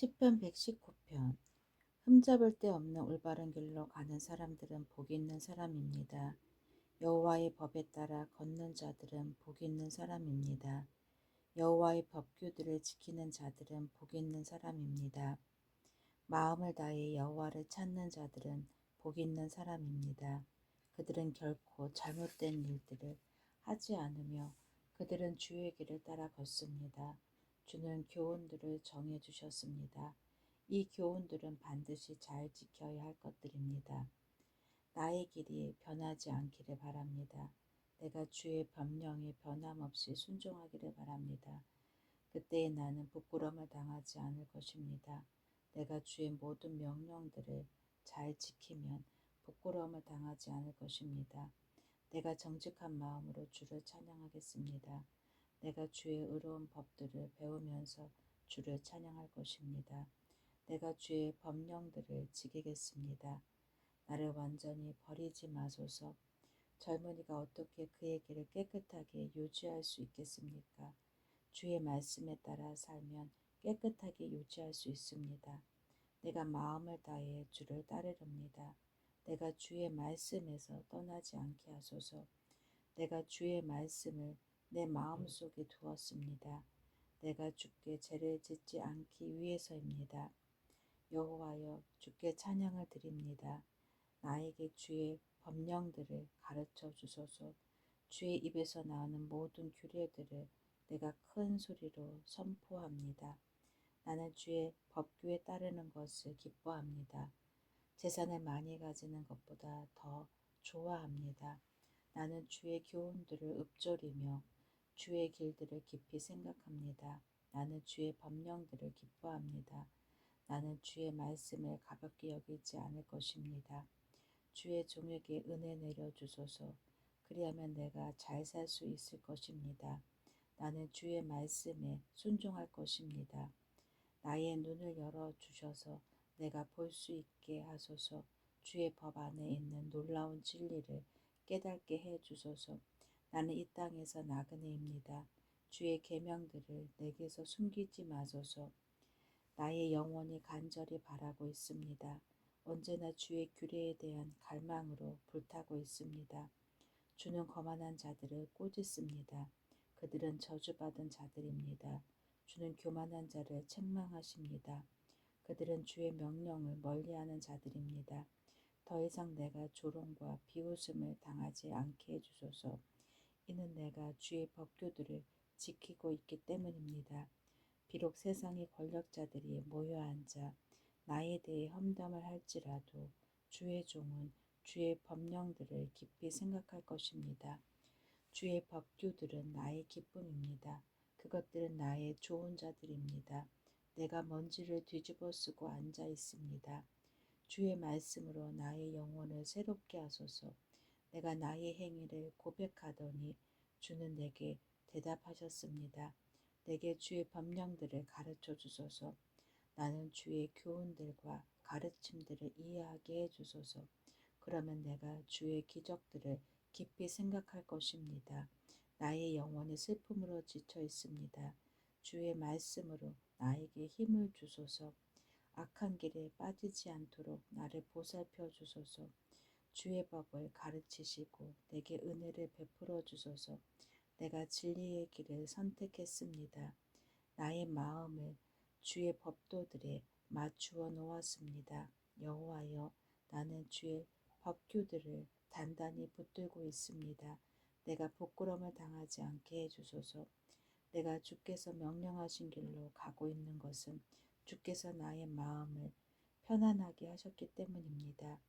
시편 119편 흠잡을 데 없는 올바른 길로 가는 사람들은 복 있는 사람입니다. 여호와의 법에 따라 걷는 자들은 복 있는 사람입니다. 여호와의 법규들을 지키는 자들은 복 있는 사람입니다. 마음을 다해 여호와를 찾는 자들은 복 있는 사람입니다. 그들은 결코 잘못된 일들을 하지 않으며 그들은 주의 길을 따라 걷습니다. 주는 교훈들을 정해 주셨습니다. 이 교훈들은 반드시 잘 지켜야 할 것들입니다. 나의 길이 변하지 않기를 바랍니다. 내가 주의 법령에 변함없이 순종하기를 바랍니다. 그때에 나는 부끄러움을 당하지 않을 것입니다. 내가 주의 모든 명령들을 잘 지키면 부끄러움을 당하지 않을 것입니다. 내가 정직한 마음으로 주를 찬양하겠습니다. 내가 주의 의로운 법들을 배우면서 주를 찬양할 것입니다. 내가 주의 법령들을 지키겠습니다. 나를 완전히 버리지 마소서. 젊은이가 어떻게 그의 길을 깨끗하게 유지할 수 있겠습니까? 주의 말씀에 따라 살면 깨끗하게 유지할 수 있습니다. 내가 마음을 다해 주를 따르렵니다. 내가 주의 말씀에서 떠나지 않게 하소서. 내가 주의 말씀을 내 마음속에 두었습니다. 내가 주께 죄를 짓지 않기 위해서입니다. 여호와여 주께 찬양을 드립니다. 나에게 주의 법령들을 가르쳐 주소서. 주의 입에서 나오는 모든 규례들을 내가 큰 소리로 선포합니다. 나는 주의 법규에 따르는 것을 기뻐합니다. 재산을 많이 가지는 것보다 더 좋아합니다. 나는 주의 교훈들을 읊조리며 주의 길들을 깊이 생각합니다. 나는 주의 법령들을 기뻐합니다. 나는 주의 말씀을 가볍게 여기지 않을 것입니다. 주의 종에게 은혜 내려 주소서. 그리하면 내가 잘 살 수 있을 것입니다. 나는 주의 말씀에 순종할 것입니다. 나의 눈을 열어 주셔서 내가 볼 수 있게 하소서. 주의 법 안에 있는 놀라운 진리를 깨닫게 해 주소서. 나는 이 땅에서 나그네입니다. 주의 계명들을 내게서 숨기지 마소서. 나의 영혼이 간절히 바라고 있습니다. 언제나 주의 규례에 대한 갈망으로 불타고 있습니다. 주는 거만한 자들을 꾸짖습니다. 그들은 저주받은 자들입니다. 주는 교만한 자를 책망하십니다. 그들은 주의 명령을 멀리하는 자들입니다. 더 이상 내가 조롱과 비웃음을 당하지 않게 해주소서. 이는 내가 주의 법규들을 지키고 있기 때문입니다. 비록 세상의 권력자들이 모여 앉아 나에 대해 험담을 할지라도 주의 종은 주의 법령들을 깊이 생각할 것입니다. 주의 법규들은 나의 기쁨입니다. 그것들은 나의 좋은 자들입니다. 내가 먼지를 뒤집어 쓰고 앉아 있습니다. 주의 말씀으로 나의 영혼을 새롭게 하소서. 내가 나의 행위를 고백하더니 주는 내게 대답하셨습니다. 내게 주의 법령들을 가르쳐 주소서. 나는 주의 교훈들과 가르침들을 이해하게 해 주소서. 그러면 내가 주의 기적들을 깊이 생각할 것입니다. 나의 영혼이 슬픔으로 지쳐 있습니다. 주의 말씀으로 나에게 힘을 주소서. 악한 길에 빠지지 않도록 나를 보살펴 주소서. 주의 법을 가르치시고 내게 은혜를 베풀어 주소서. 내가 진리의 길을 선택했습니다. 나의 마음을 주의 법도들에 맞추어 놓았습니다. 여호와여, 나는 주의 법규들을 단단히 붙들고 있습니다. 내가 부끄러움을 당하지 않게 해주소서. 내가 주께서 명령하신 길로 가고 있는 것은 주께서 나의 마음을 편안하게 하셨기 때문입니다.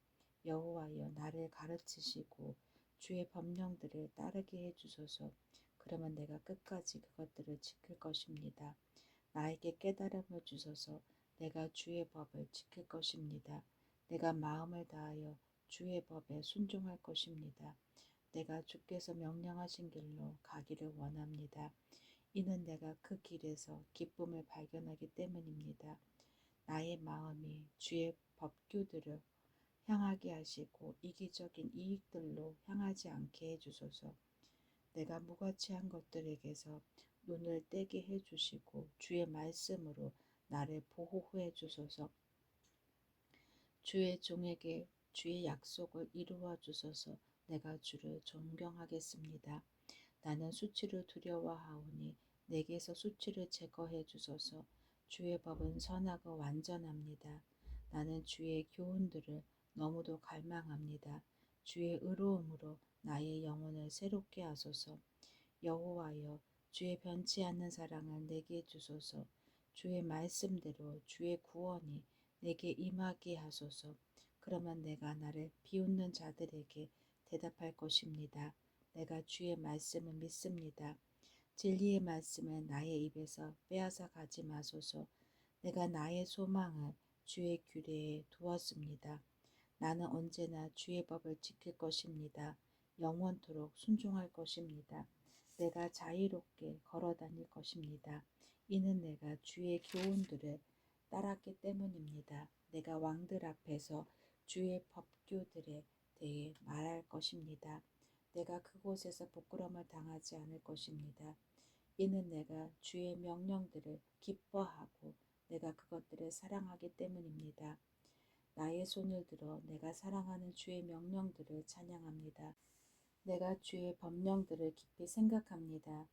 여호와여 나를 가르치시고 주의 법령들을 따르게 해 주소서. 그러면 내가 끝까지 그것들을 지킬 것입니다. 나에게 깨달음을 주소서. 내가 주의 법을 지킬 것입니다. 내가 마음을 다하여 주의 법에 순종할 것입니다. 내가 주께서 명령하신 길로 가기를 원합니다. 이는 내가 그 길에서 기쁨을 발견하기 때문입니다. 나의 마음이 주의 법규들을 향하게 하시고 이기적인 이익들로 향하지 않게 해주소서. 내가 무가치한 것들에게서 눈을 떼게 해주시고 주의 말씀으로 나를 보호해 주소서. 주의 종에게 주의 약속을 이루어 주소서. 내가 주를 존경하겠습니다. 나는 수치를 두려워하오니 내게서 수치를 제거해 주소서. 주의 법은 선하고 완전합니다. 나는 주의 교훈들을 너무도 갈망합니다. 주의 의로움으로 나의 영혼을 새롭게 하소서. 여호와여, 주의 변치 않는 사랑을 내게 주소서. 주의 말씀대로 주의 구원이 내게 임하게 하소서. 그러면 내가 나를 비웃는 자들에게 대답할 것입니다. 내가 주의 말씀을 믿습니다. 진리의 말씀을 나의 입에서 빼앗아 가지 마소서. 내가 나의 소망을 주의 규례에 두었습니다. 나는 언제나 주의 법을 지킬 것입니다. 영원토록 순종할 것입니다. 내가 자유롭게 걸어 다닐 것입니다. 이는 내가 주의 교훈들을 따랐기 때문입니다. 내가 왕들 앞에서 주의 법규들에 대해 말할 것입니다. 내가 그곳에서 부끄러움을 당하지 않을 것입니다. 이는 내가 주의 명령들을 기뻐하고 내가 그것들을 사랑하기 때문입니다. 나의 손을 들어 내가 사랑하는 주의 명령들을 찬양합니다. 내가 주의 법령들을 깊이 생각합니다.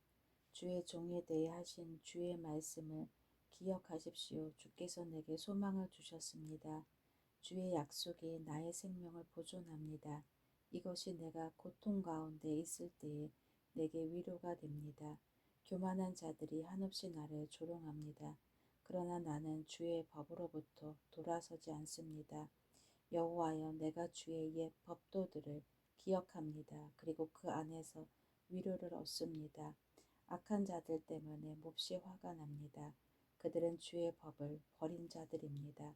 주의 종에 대해 하신 주의 말씀을 기억하십시오. 주께서 내게 소망을 주셨습니다. 주의 약속이 나의 생명을 보존합니다. 이것이 내가 고통 가운데 있을 때에 내게 위로가 됩니다. 교만한 자들이 한없이 나를 조롱합니다. 그러나 나는 주의 법으로부터 돌아서지 않습니다. 여호와여 내가 주의 옛 법도들을 기억합니다. 그리고 그 안에서 위로를 얻습니다. 악한 자들 때문에 몹시 화가 납니다. 그들은 주의 법을 버린 자들입니다.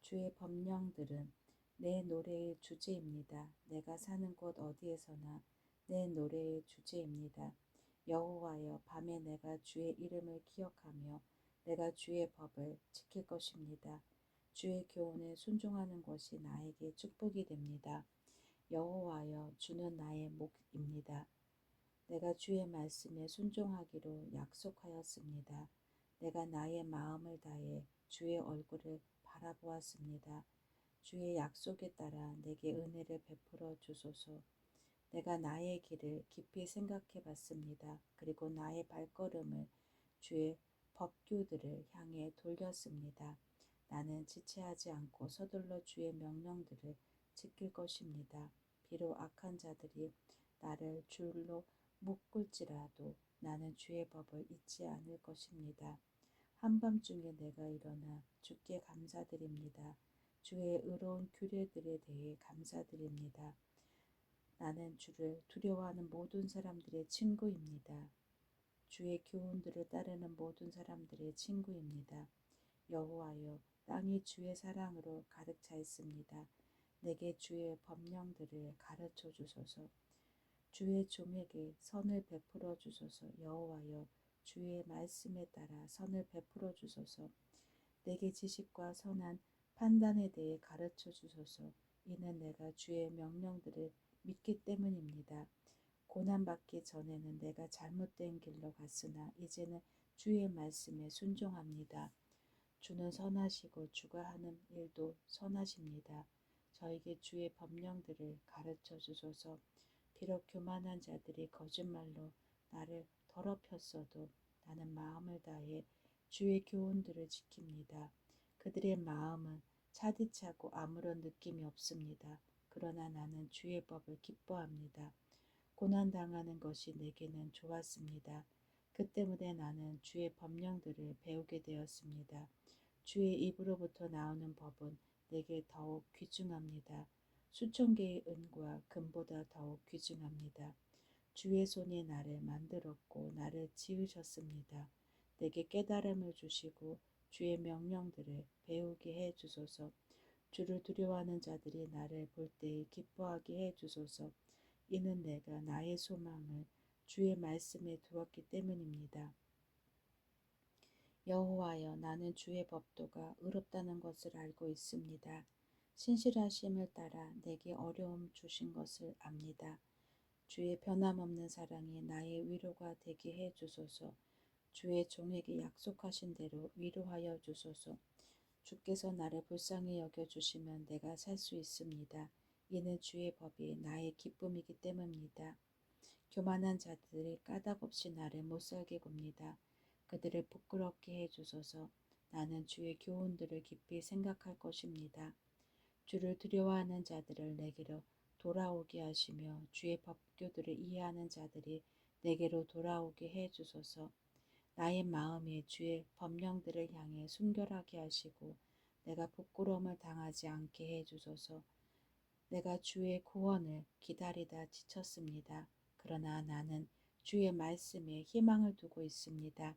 주의 법령들은 내 노래의 주제입니다. 내가 사는 곳 어디에서나 내 노래의 주제입니다. 여호와여 밤에 내가 주의 이름을 기억하며 내가 주의 법을 지킬 것입니다. 주의 교훈에 순종하는 것이 나에게 축복이 됩니다. 여호와여 주는 나의 목입니다. 내가 주의 말씀에 순종하기로 약속하였습니다. 내가 나의 마음을 다해 주의 얼굴을 바라보았습니다. 주의 약속에 따라 내게 은혜를 베풀어 주소서. 내가 나의 길을 깊이 생각해 봤습니다. 그리고 나의 발걸음을 주의 법규들을 향해 돌렸습니다. 나는 지체하지 않고 서둘러 주의 명령들을 지킬 것입니다. 비록 악한 자들이 나를 줄로 묶을지라도 나는 주의 법을 잊지 않을 것입니다. 한밤중에 내가 일어나 주께 감사드립니다. 주의 의로운 규례들에 대해 감사드립니다. 나는 주를 두려워하는 모든 사람들의 친구입니다. 주의 교훈들을 따르는 모든 사람들의 친구입니다. 여호와여, 땅이 주의 사랑으로 가득 차 있습니다. 내게 주의 법령들을 가르쳐 주소서. 주의 종에게 선을 베풀어 주소서. 여호와여, 주의 말씀에 따라 선을 베풀어 주소서. 내게 지식과 선한 판단에 대해 가르쳐 주소서. 이는 내가 주의 명령들을 믿기 때문입니다. 고난받기 전에는 내가 잘못된 길로 갔으나 이제는 주의 말씀에 순종합니다. 주는 선하시고 주가 하는 일도 선하십니다. 저에게 주의 법령들을 가르쳐 주소서. 비록 교만한 자들이 거짓말로 나를 더럽혔어도 나는 마음을 다해 주의 교훈들을 지킵니다. 그들의 마음은 차디차고 아무런 느낌이 없습니다. 그러나 나는 주의 법을 기뻐합니다. 고난당하는 것이 내게는 좋았습니다. 그 때문에 나는 주의 법령들을 배우게 되었습니다. 주의 입으로부터 나오는 법은 내게 더욱 귀중합니다. 수천 개의 은과 금보다 더욱 귀중합니다. 주의 손이 나를 만들었고 나를 지으셨습니다. 내게 깨달음을 주시고 주의 명령들을 배우게 해 주소서. 주를 두려워하는 자들이 나를 볼 때에 기뻐하게 해 주소서. 이는 내가 나의 소망을 주의 말씀에 두었기 때문입니다. 여호와여 나는 주의 법도가 의롭다는 것을 알고 있습니다. 신실하심을 따라 내게 어려움 주신 것을 압니다. 주의 변함없는 사랑이 나의 위로가 되게 해 주소서. 주의 종에게 약속하신 대로 위로하여 주소서. 주께서 나를 불쌍히 여겨 주시면 내가 살 수 있습니다. 이는 주의 법이 나의 기쁨이기 때문입니다. 교만한 자들이 까닭 없이 나를 못 살게 굽니다. 그들을 부끄럽게 해 주소서. 나는 주의 교훈들을 깊이 생각할 것입니다. 주를 두려워하는 자들을 내게로 돌아오게 하시며 주의 법교들을 이해하는 자들이 내게로 돌아오게 해 주소서. 나의 마음이 주의 법령들을 향해 순결하게 하시고 내가 부끄러움을 당하지 않게 해 주소서. 내가 주의 구원을 기다리다 지쳤습니다. 그러나 나는 주의 말씀에 희망을 두고 있습니다.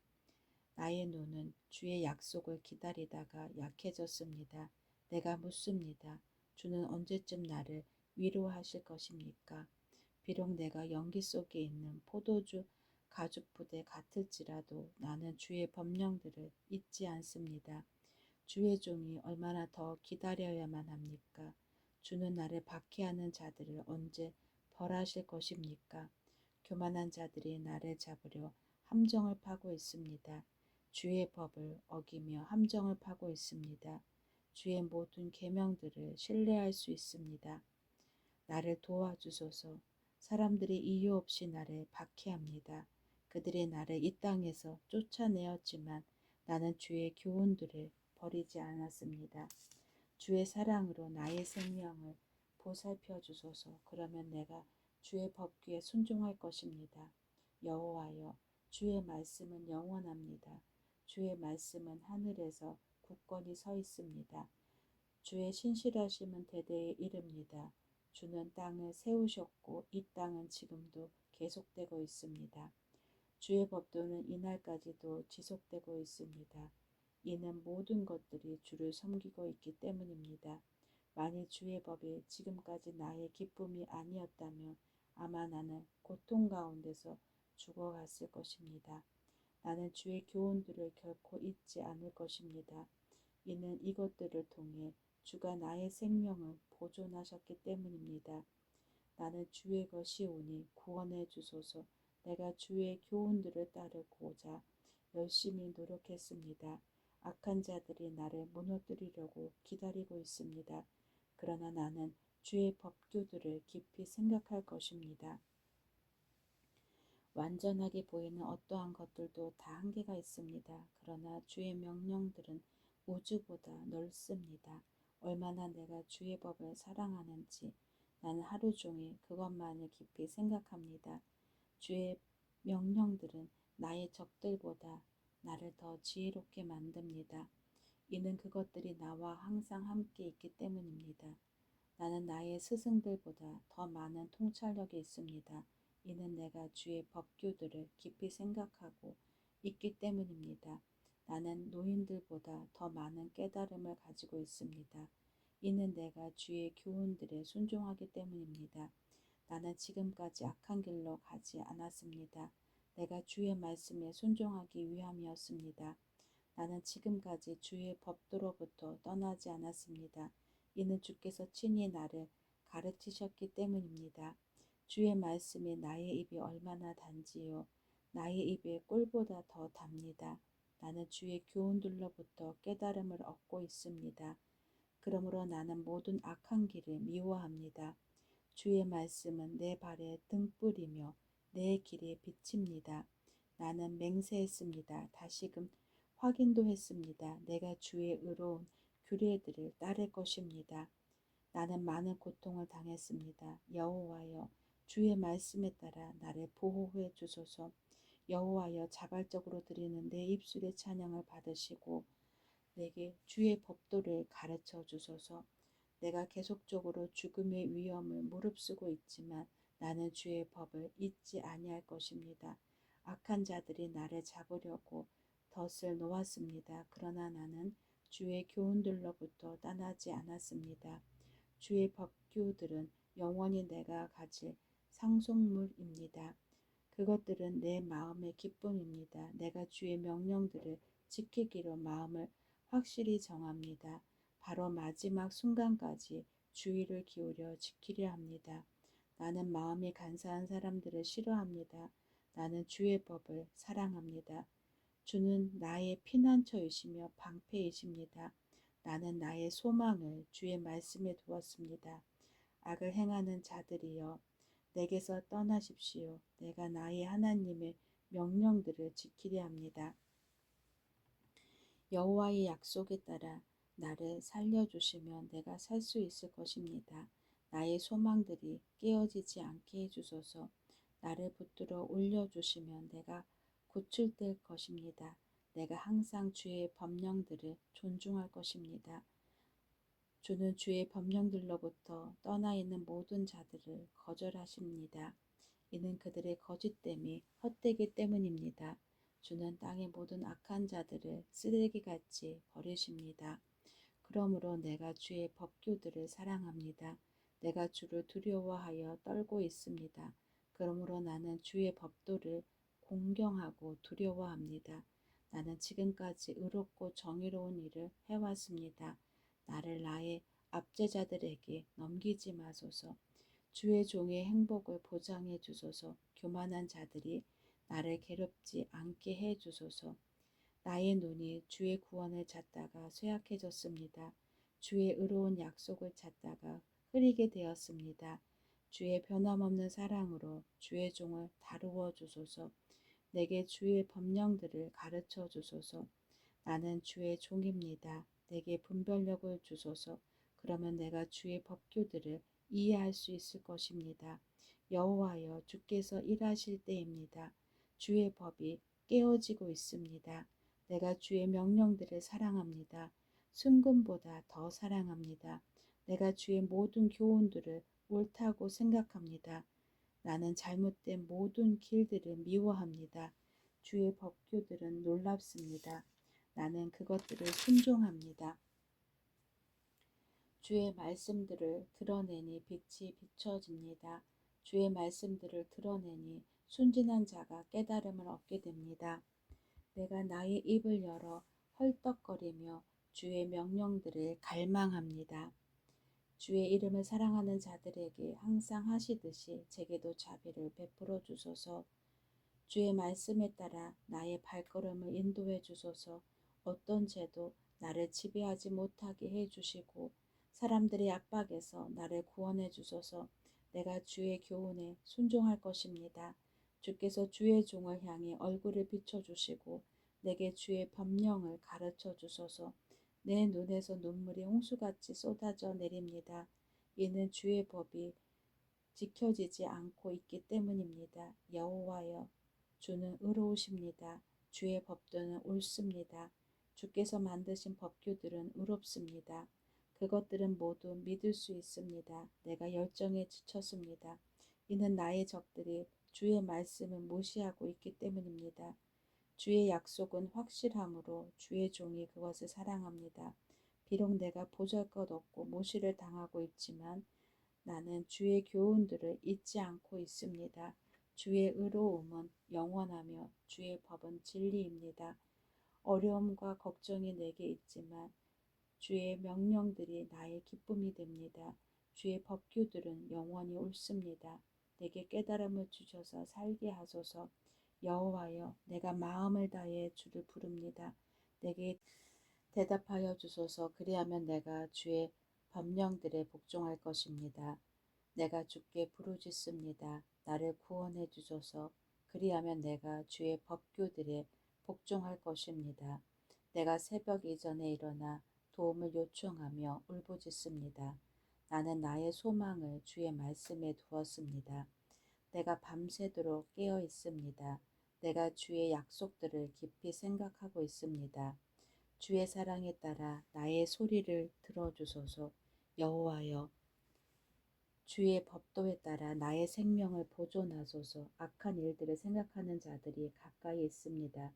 나의 눈은 주의 약속을 기다리다가 약해졌습니다. 내가 묻습니다. 주는 언제쯤 나를 위로하실 것입니까? 비록 내가 연기 속에 있는 포도주 가죽 부대 같을지라도 나는 주의 법령들을 잊지 않습니다. 주의 종이 얼마나 더 기다려야만 합니까? 주는 나를 박해하는 자들을 언제 벌하실 것입니까? 교만한 자들이 나를 잡으려 함정을 파고 있습니다. 주의 법을 어기며 함정을 파고 있습니다. 주의 모든 계명들을 신뢰할 수 있습니다. 나를 도와주소서. 사람들이 이유 없이 나를 박해합니다. 그들이 나를 이 땅에서 쫓아내었지만 나는 주의 교훈들을 버리지 않았습니다. 주의 사랑으로 나의 생명을 보살펴 주소서. 그러면 내가 주의 법규에 순종할 것입니다. 여호와여, 주의 말씀은 영원합니다. 주의 말씀은 하늘에서 굳건히 서 있습니다. 주의 신실하심은 대대에 이릅니다. 주는 땅을 세우셨고 이 땅은 지금도 계속되고 있습니다. 주의 법도는 이날까지도 지속되고 있습니다. 이는 모든 것들이 주를 섬기고 있기 때문입니다. 만일 주의 법이 지금까지 나의 기쁨이 아니었다면 아마 나는 고통 가운데서 죽어갔을 것입니다. 나는 주의 교훈들을 결코 잊지 않을 것입니다. 이는 이것들을 통해 주가 나의 생명을 보존하셨기 때문입니다. 나는 주의 것이오니 구원해 주소서. 내가 주의 교훈들을 따르고자 열심히 노력했습니다. 악한 자들이 나를 무너뜨리려고 기다리고 있습니다. 그러나 나는 주의 법규들을 깊이 생각할 것입니다. 완전하게 보이는 어떠한 것들도 다 한계가 있습니다. 그러나 주의 명령들은 우주보다 넓습니다. 얼마나 내가 주의 법을 사랑하는지 나는 하루 종일 그것만을 깊이 생각합니다. 주의 명령들은 나의 적들보다 나를 더 지혜롭게 만듭니다. 이는 그것들이 나와 항상 함께 있기 때문입니다. 나는 나의 스승들보다 더 많은 통찰력이 있습니다. 이는 내가 주의 법규들을 깊이 생각하고 있기 때문입니다. 나는 노인들보다 더 많은 깨달음을 가지고 있습니다. 이는 내가 주의 교훈들에 순종하기 때문입니다. 나는 지금까지 악한 길로 가지 않았습니다. 내가 주의 말씀에 순종하기 위함이었습니다. 나는 지금까지 주의 법도로부터 떠나지 않았습니다. 이는 주께서 친히 나를 가르치셨기 때문입니다. 주의 말씀이 나의 입이 얼마나 단지요. 나의 입에 꿀보다 더 답니다. 나는 주의 교훈들로부터 깨달음을 얻고 있습니다. 그러므로 나는 모든 악한 길을 미워합니다. 주의 말씀은 내 발에 등불이며 내 길에 빛입니다. 나는 맹세했습니다. 다시금 확인도 했습니다. 내가 주의 의로운 규례들을 따를 것입니다. 나는 많은 고통을 당했습니다. 여호와여 주의 말씀에 따라 나를 보호해 주소서. 여호와여 자발적으로 드리는 내 입술의 찬양을 받으시고 내게 주의 법도를 가르쳐 주소서. 내가 계속적으로 죽음의 위험을 무릅쓰고 있지만 나는 주의 법을 잊지 아니할 것입니다. 악한 자들이 나를 잡으려고 덫을 놓았습니다. 그러나 나는 주의 교훈들로부터 떠나지 않았습니다. 주의 법규들은 영원히 내가 가질 상속물입니다. 그것들은 내 마음의 기쁨입니다. 내가 주의 명령들을 지키기로 마음을 확실히 정합니다. 바로 마지막 순간까지 주의를 기울여 지키려 합니다. 나는 마음이 간사한 사람들을 싫어합니다. 나는 주의 법을 사랑합니다. 주는 나의 피난처이시며 방패이십니다. 나는 나의 소망을 주의 말씀에 두었습니다. 악을 행하는 자들이여 내게서 떠나십시오. 내가 나의 하나님의 명령들을 지키려 합니다. 여호와의 약속에 따라 나를 살려주시면 내가 살 수 있을 것입니다. 나의 소망들이 깨어지지 않게 해주소서. 나를 붙들어 올려주시면 내가 구출될 것입니다. 내가 항상 주의 법령들을 존중할 것입니다. 주는 주의 법령들로부터 떠나 있는 모든 자들을 거절하십니다. 이는 그들의 거짓됨이 헛되기 때문입니다. 주는 땅의 모든 악한 자들을 쓰레기같이 버리십니다. 그러므로 내가 주의 법규들을 사랑합니다. 내가 주를 두려워하여 떨고 있습니다. 그러므로 나는 주의 법도를 공경하고 두려워합니다. 나는 지금까지 의롭고 정의로운 일을 해왔습니다. 나를 나의 압제자들에게 넘기지 마소서. 주의 종의 행복을 보장해 주소서. 교만한 자들이 나를 괴롭지 않게 해 주소서. 나의 눈이 주의 구원을 찾다가 쇠약해졌습니다. 주의 의로운 약속을 찾다가 흐리게 되었습니다. 주의 변함없는 사랑으로 주의 종을 다루어 주소서. 내게 주의 법령들을 가르쳐 주소서. 나는 주의 종입니다. 내게 분별력을 주소서. 그러면 내가 주의 법규들을 이해할 수 있을 것입니다. 여호와여 주께서 일하실 때입니다. 주의 법이 깨어지고 있습니다. 내가 주의 명령들을 사랑합니다. 순금보다 더 사랑합니다. 내가 주의 모든 교훈들을 옳다고 생각합니다. 나는 잘못된 모든 길들을 미워합니다. 주의 법규들은 놀랍습니다. 나는 그것들을 순종합니다. 주의 말씀들을 드러내니 빛이 비춰집니다. 주의 말씀들을 드러내니 순진한 자가 깨달음을 얻게 됩니다. 내가 나의 입을 열어 헐떡거리며 주의 명령들을 갈망합니다. 주의 이름을 사랑하는 자들에게 항상 하시듯이 제게도 자비를 베풀어 주소서. 주의 말씀에 따라 나의 발걸음을 인도해 주소서. 어떤 죄도 나를 지배하지 못하게 해 주시고 사람들의 압박에서 나를 구원해 주소서. 내가 주의 교훈에 순종할 것입니다. 주께서 주의 종을 향해 얼굴을 비춰 주시고 내게 주의 법령을 가르쳐 주소서. 내 눈에서 눈물이 홍수같이 쏟아져 내립니다. 이는 주의 법이 지켜지지 않고 있기 때문입니다. 여호와여, 주는 의로우십니다. 주의 법도는 옳습니다. 주께서 만드신 법규들은 의롭습니다. 그것들은 모두 믿을 수 있습니다. 내가 열정에 지쳤습니다. 이는 나의 적들이 주의 말씀을 무시하고 있기 때문입니다. 주의 약속은 확실함으로 주의 종이 그것을 사랑합니다. 비록 내가 보잘것 없고 모시를 당하고 있지만 나는 주의 교훈들을 잊지 않고 있습니다. 주의 의로움은 영원하며 주의 법은 진리입니다. 어려움과 걱정이 내게 있지만 주의 명령들이 나의 기쁨이 됩니다. 주의 법규들은 영원히 옳습니다. 내게 깨달음을 주셔서 살게 하소서. 여호와여, 내가 마음을 다해 주를 부릅니다. 내게 대답하여 주소서. 그리하면 내가 주의 법령들에 복종할 것입니다. 내가 주께 부르짖습니다. 나를 구원해 주소서. 그리하면 내가 주의 법규들에 복종할 것입니다. 내가 새벽 이전에 일어나 도움을 요청하며 울부짖습니다. 나는 나의 소망을 주의 말씀에 두었습니다. 내가 밤새도록 깨어 있습니다. 내가 주의 약속들을 깊이 생각하고 있습니다. 주의 사랑에 따라 나의 소리를 들어주소서. 여호와여, 주의 법도에 따라 나의 생명을 보존하소서. 악한 일들을 생각하는 자들이 가까이 있습니다.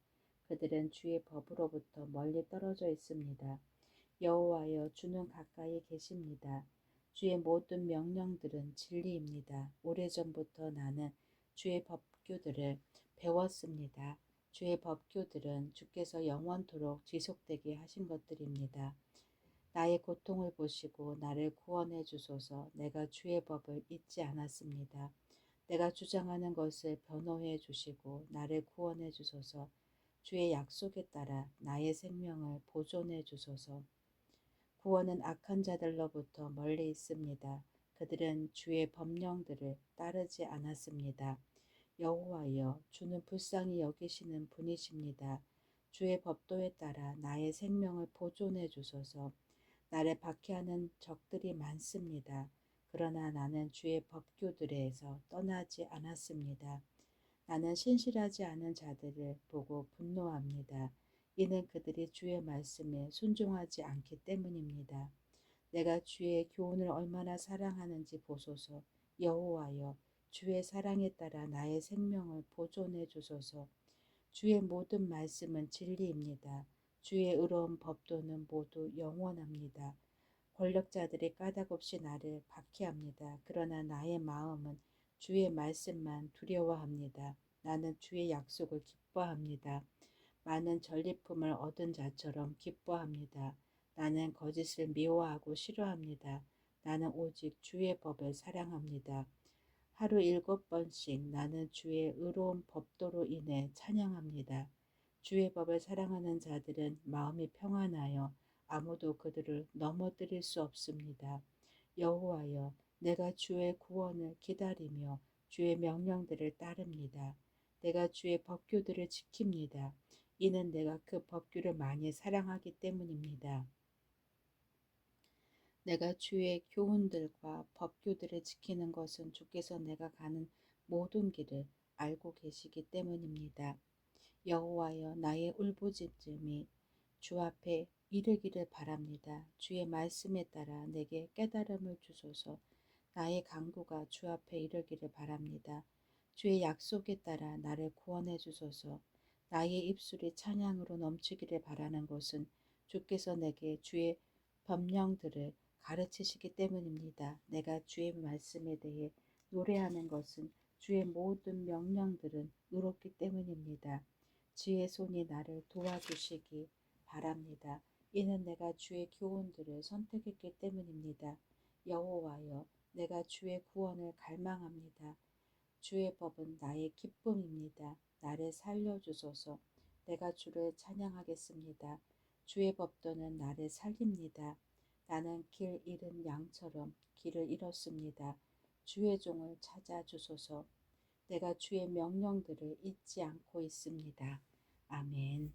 그들은 주의 법으로부터 멀리 떨어져 있습니다. 여호와여, 주는 가까이 계십니다. 주의 모든 명령들은 진리입니다. 오래전부터 나는 주의 법규들을 배웠습니다. 주의 법규들은 주께서 영원토록 지속되게 하신 것들입니다. 나의 고통을 보시고 나를 구원해 주소서 내가 주의 법을 잊지 않았습니다. 내가 주장하는 것을 변호해 주시고 나를 구원해 주소서 주의 약속에 따라 나의 생명을 보존해 주소서. 구원은 악한 자들로부터 멀리 있습니다. 그들은 주의 법령들을 따르지 않았습니다. 여호와여, 주는 불쌍히 여기시는 분이십니다. 주의 법도에 따라 나의 생명을 보존해 주소서. 나를 박해하는 적들이 많습니다. 그러나 나는 주의 법규들에서 떠나지 않았습니다. 나는 신실하지 않은 자들을 보고 분노합니다. 이는 그들이 주의 말씀에 순종하지 않기 때문입니다. 내가 주의 교훈을 얼마나 사랑하는지 보소서. 여호와여, 주의 사랑에 따라 나의 생명을 보존해 주소서. 주의 모든 말씀은 진리입니다. 주의 의로운 법도는 모두 영원합니다. 권력자들이 까닭없이 나를 박해합니다. 그러나 나의 마음은 주의 말씀만 두려워합니다. 나는 주의 약속을 기뻐합니다. 많은 전리품을 얻은 자처럼 기뻐합니다. 나는 거짓을 미워하고 싫어합니다. 나는 오직 주의 법을 사랑합니다. 하루 일곱 번씩 나는 주의 의로운 법도로 인해 찬양합니다. 주의 법을 사랑하는 자들은 마음이 평안하여 아무도 그들을 넘어뜨릴 수 없습니다. 여호와여, 내가 주의 구원을 기다리며 주의 명령들을 따릅니다. 내가 주의 법규들을 지킵니다. 이는 내가 그 법규를 많이 사랑하기 때문입니다. 내가 주의 교훈들과 법규들을 지키는 것은 주께서 내가 가는 모든 길을 알고 계시기 때문입니다. 여호와여 나의 울부짖음이 주 앞에 이르기를 바랍니다. 주의 말씀에 따라 내게 깨달음을 주소서. 나의 강구가 주 앞에 이르기를 바랍니다. 주의 약속에 따라 나를 구원해 주소서. 나의 입술이 찬양으로 넘치기를 바라는 것은 주께서 내게 주의 법령들을 가르치시기 때문입니다. 내가 주의 말씀에 대해 노래하는 것은 주의 모든 명령들은 의롭기 때문입니다. 주의 손이 나를 도와주시기 바랍니다. 이는 내가 주의 교훈들을 선택했기 때문입니다. 여호와여, 내가 주의 구원을 갈망합니다. 주의 법은 나의 기쁨입니다. 나를 살려주소서. 내가 주를 찬양하겠습니다. 주의 법도는 나를 살립니다. 나는 길 잃은 양처럼 길을 잃었습니다. 주의 종을 찾아주소서. 내가 주의 명령들을 잊지 않고 있습니다. 아멘.